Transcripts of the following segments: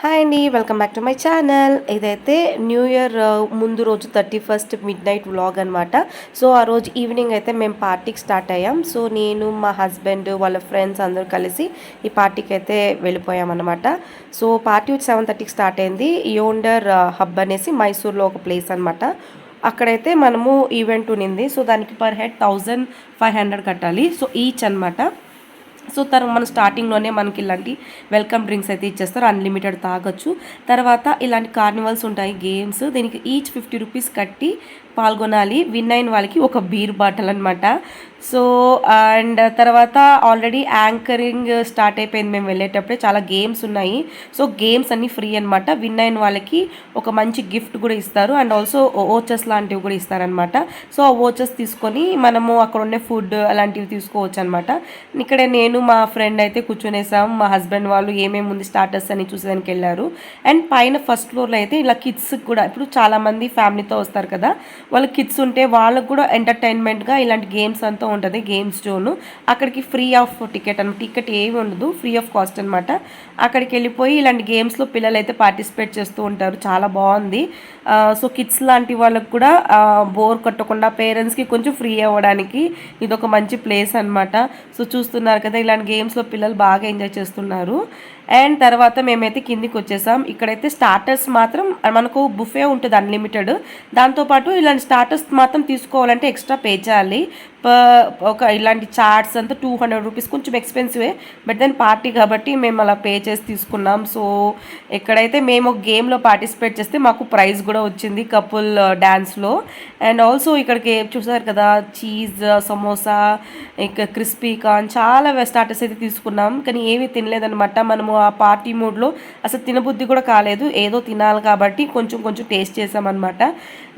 Hi అండి welcome back to my channel ఇదైతే new year uh, ముందు రోజు thirty first midnight vlog అనమాట సో ఆ రోజు ఈవినింగ్ అయితే మేము పార్టీకి స్టార్ట్ అయ్యాం. సో నేను మా హస్బెండ్ వాళ్ళ ఫ్రెండ్స్ అందరూ కలిసి ఈ పార్టీకి అయితే వెళ్ళిపోయామన్నమాట సో పార్టీ వచ్చి సెవెన్ థర్టీకి స్టార్ట్ అయింది. యోండర్ హబ్ uh, అనేసి మైసూర్లో ఒక ప్లేస్ అనమాట అక్కడైతే మనము ఈవెంట్ ఉన్నింది. సో దానికి per head thousand five hundred కట్టాలి. సో ఈచ్ అనమాట సో తర్వాత మన స్టార్టింగ్లోనే మనకి ఇలాంటి వెల్కమ్ డ్రింక్స్ అయితే ఇచ్చేస్తారు. అన్లిమిటెడ్ తాగొచ్చు. తర్వాత ఇలాంటి కార్నివల్స్ ఉంటాయి గేమ్స్ దీనికి ఈచ్ ఫిఫ్టీ రూపీస్ కట్టి పాల్గొనాలి. విన్ అయిన వాళ్ళకి ఒక బీర్ బాటిల్ అనమాట సో అండ్ తర్వాత ఆల్రెడీ యాంకరింగ్ స్టార్ట్ అయిపోయింది మేము వెళ్ళేటప్పుడే. చాలా గేమ్స్ ఉన్నాయి. సో గేమ్స్ అన్నీ ఫ్రీ అనమాట విన్ అయిన వాళ్ళకి ఒక మంచి గిఫ్ట్ కూడా ఇస్తారు. అండ్ ఆల్సో ఓచర్స్ లాంటివి కూడా ఇస్తారనమాట సో ఆ ఓచర్స్ తీసుకొని మనము అక్కడ ఉండే ఫుడ్ అలాంటివి తీసుకోవచ్చు అనమాట ఇక్కడ నేను మా ఫ్రెండ్ అయితే కూర్చునేసాం. మా హస్బెండ్ వాళ్ళు ఏమేమి ఉంది స్టార్టర్స్ అని చూసేదానికి వెళ్ళారు. అండ్ పైన ఫస్ట్ ఫ్లోర్లో అయితే ఇలా కిడ్స్కి కూడా ఇప్పుడు చాలామంది ఫ్యామిలీతో వస్తారు కదా. వాళ్ళ కిడ్స్ ఉంటే వాళ్ళకు కూడా ఎంటర్టైన్మెంట్గా ఇలాంటి గేమ్స్ అంతా ఉంటుంది గేమ్స్ జోను అక్కడికి ఫ్రీ ఆఫ్ టికెట్ అనమాట టికెట్ ఏమి ఉండదు ఫ్రీ ఆఫ్ కాస్ట్ అనమాట అక్కడికి వెళ్ళిపోయి ఇలాంటి గేమ్స్లో పిల్లలు అయితే పార్టిసిపేట్ చేస్తూ ఉంటారు చాలా బాగుంది. సో కిడ్స్ లాంటి వాళ్ళకు కూడా బోర్ కొట్టకుండా పేరెంట్స్కి కొంచెం ఫ్రీ అవ్వడానికి ఇది ఒక మంచి ప్లేస్ అనమాట సో చూస్తున్నారు కదా ఇలాంటి గేమ్స్లో పిల్లలు బాగా ఎంజాయ్ చేస్తున్నారు. అండ్ తర్వాత మేమైతే కిందికి వచ్చేసాం. ఇక్కడైతే స్టార్టర్స్ మాత్రం మనకు బుఫే ఉంటుంది అన్లిమిటెడ్ దాంతోపాటు ఇలాంటి స్టార్టర్స్ మాత్రం తీసుకోవాలంటే ఎక్స్ట్రా పే చేయాలి. ఒక ఇలాంటి చాట్స్ అంతా టూ హండ్రెడ్ రూపీస్ కొంచెం ఎక్స్పెన్సివే బట్ దెన్ పార్టీ కాబట్టి మేము అలా పే చేసి తీసుకున్నాం. సో ఎక్కడైతే మేము ఒక గేమ్లో పార్టిసిపేట్ చేస్తే మాకు ప్రైజ్ కూడా వచ్చింది కపుల్ డ్యాన్స్లో అండ్ ఆల్సో ఇక్కడికి చూసారు కదా చీజ్ సమోసా ఇంకా క్రిస్పీ కార్న్ చాలా స్టార్టర్స్ అయితే తీసుకున్నాం. కానీ ఏమీ తినలేదనమాట మనము ఆ పార్టీ మూడ్లో అసలు తినబుద్ధి కూడా కాలేదు. ఏదో తినాలి కాబట్టి కొంచెం కొంచెం టేస్ట్ చేసామన్నమాట.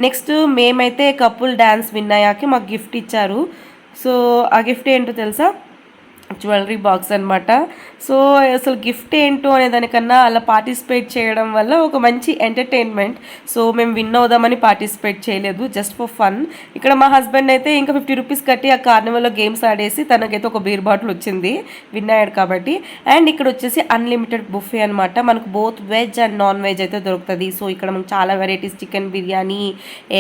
నెక్స్ట్ మేమైతే కపుల్ డ్యాన్స్ విన్ విన్నాయాకి మాకు గిఫ్ట్ ఇచ్చారు. సో ఆ గిఫ్ట్ ఏంటో తెలుసా? జ్యువెలరీ బాక్స్ అనమాట సో అసలు గిఫ్ట్ ఏంటో అనే దానికన్నా అలా పార్టిసిపేట్ చేయడం వల్ల ఒక మంచి ఎంటర్టైన్మెంట్ సో మేము విన్ అవుదామని పార్టిసిపేట్ చేయలేదు జస్ట్ ఫర్ ఫన్ ఇక్కడ మా హస్బెండ్ అయితే ఇంకా ఫిఫ్టీ రూపీస్ కట్టి ఆ కార్నివల్లో గేమ్స్ ఆడేసి తనకైతే ఒక బీర్ బాటిల్ వచ్చింది విన్ అయ్యాడు కాబట్టి. అండ్ ఇక్కడ వచ్చేసి అన్లిమిటెడ్ బుఫే అనమాట మనకు both veg and non veg అయితే దొరుకుతుంది. సో ఇక్కడ మనకు చాలా varieties chicken biryani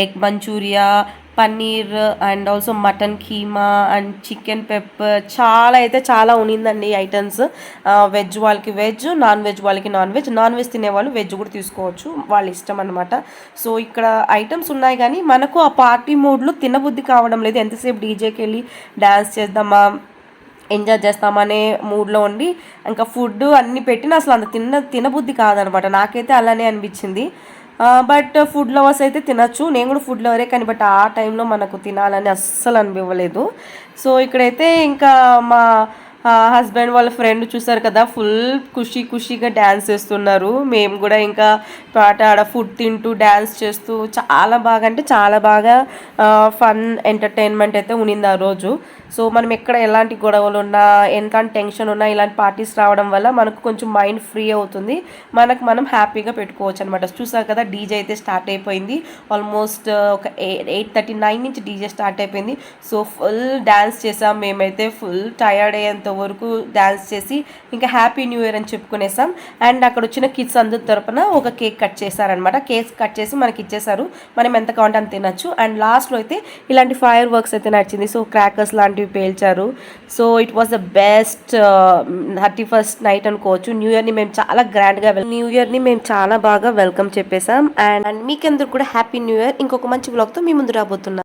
egg manchurian paneer and also mutton keema and chicken pepper చాలా అయితే చాలా ఉనిందండి ఐటమ్స్. వెజ్ వాళ్ళకి వెజ్ నాన్ వెజ్ వాళ్ళకి నాన్ వెజ్. నాన్ వెజ్ తినేవాళ్ళు వెజ్ కూడా తీసుకోవచ్చు. వాళ్ళ ఇష్టం అనమాట సో ఇక్కడ ఐటమ్స్ ఉన్నాయి కానీ మనకు ఆ పార్టీ మూడ్లో తినబుద్ధి కావడం లేదు. ఎంతసేపు డీజేకి వెళ్ళి డ్యాన్స్ చేద్దామా ఎంజాయ్ చేస్తామనే మూడ్లో ఉండి ఇంకా ఫుడ్ అన్నీ పెట్టిన అసలు అంత తిన్న తినబుద్ధి కాదనమాట. నాకైతే అలానే అనిపించింది. బట్ ఫుడ్ లవర్స్ అయితే తినచ్చు. నేను కూడా ఫుడ్ లవరే కానీ బట్ ఆ టైంలో మనకు తినాలని అస్సలు అనిపించలేదు సో ఇక్కడైతే ఇంకా మా హస్బెండ్ వాళ్ళ ఫ్రెండ్ చూసారు కదా ఫుల్ ఖుషి ఖుషిగా డ్యాన్స్ చేస్తున్నారు. మేము కూడా ఇంకా పాట ఆడ ఫుడ్ తింటూ డ్యాన్స్ చేస్తూ చాలా బాగా అంటే చాలా బాగా ఫన్ ఎంటర్టైన్మెంట్ అయితే ఉనింది ఆ రోజు. సో మనం ఎక్కడ ఎలాంటి గొడవలు ఉన్నా ఎంతకంటే టెన్షన్ ఉన్నా ఇలాంటి పార్టీస్ రావడం వల్ల మనకు కొంచెం మైండ్ ఫ్రీ అవుతుంది. మనకు మనం హ్యాపీగా పెట్టుకోవచ్చు అనమాట చూసారు కదా డీజే అయితే స్టార్ట్ అయిపోయింది. ఆల్మోస్ట్ ఒక ఎయిట్ థర్టీ నైన్ నుంచి డీజే స్టార్ట్ అయిపోయింది. సో ఫుల్ డ్యాన్స్ చేసాం. మేమైతే ఫుల్ టయర్డ్ అయ్యేంత వరకు డ్యాన్స్ చేసి ఇంకా హ్యాపీ న్యూ ఇయర్ అని చెప్పుకునేసాం. అండ్ అక్కడ వచ్చిన కిడ్స్ అందరి తరపున ఒక కేక్ కట్ చేశారనమాట కేక్ కట్ చేసి మనకి ఇచ్చేసారు మనం ఎంత కావాలంటే అంత తినచ్చు. అండ్ లాస్ట్లో అయితే ఇలాంటి ఫైర్ వర్క్స్ అయితే నచ్చింది సో క్రాకర్స్ లాంటివి పేల్చారు. So it was the best thirty first night అనుకోవచ్చు. న్యూ ఇయర్ని మేము చాలా గ్రాండ్గా న్యూ ఇయర్ని మేము చాలా బాగా వెల్కమ్ చెప్పేసాం అండ్ అండ్ మీకందరూ కూడా హ్యాపీ న్యూ ఇయర్ ఇంకొక మంచి బ్లాగ్తో మీ ముందు రాబోతున్నాం.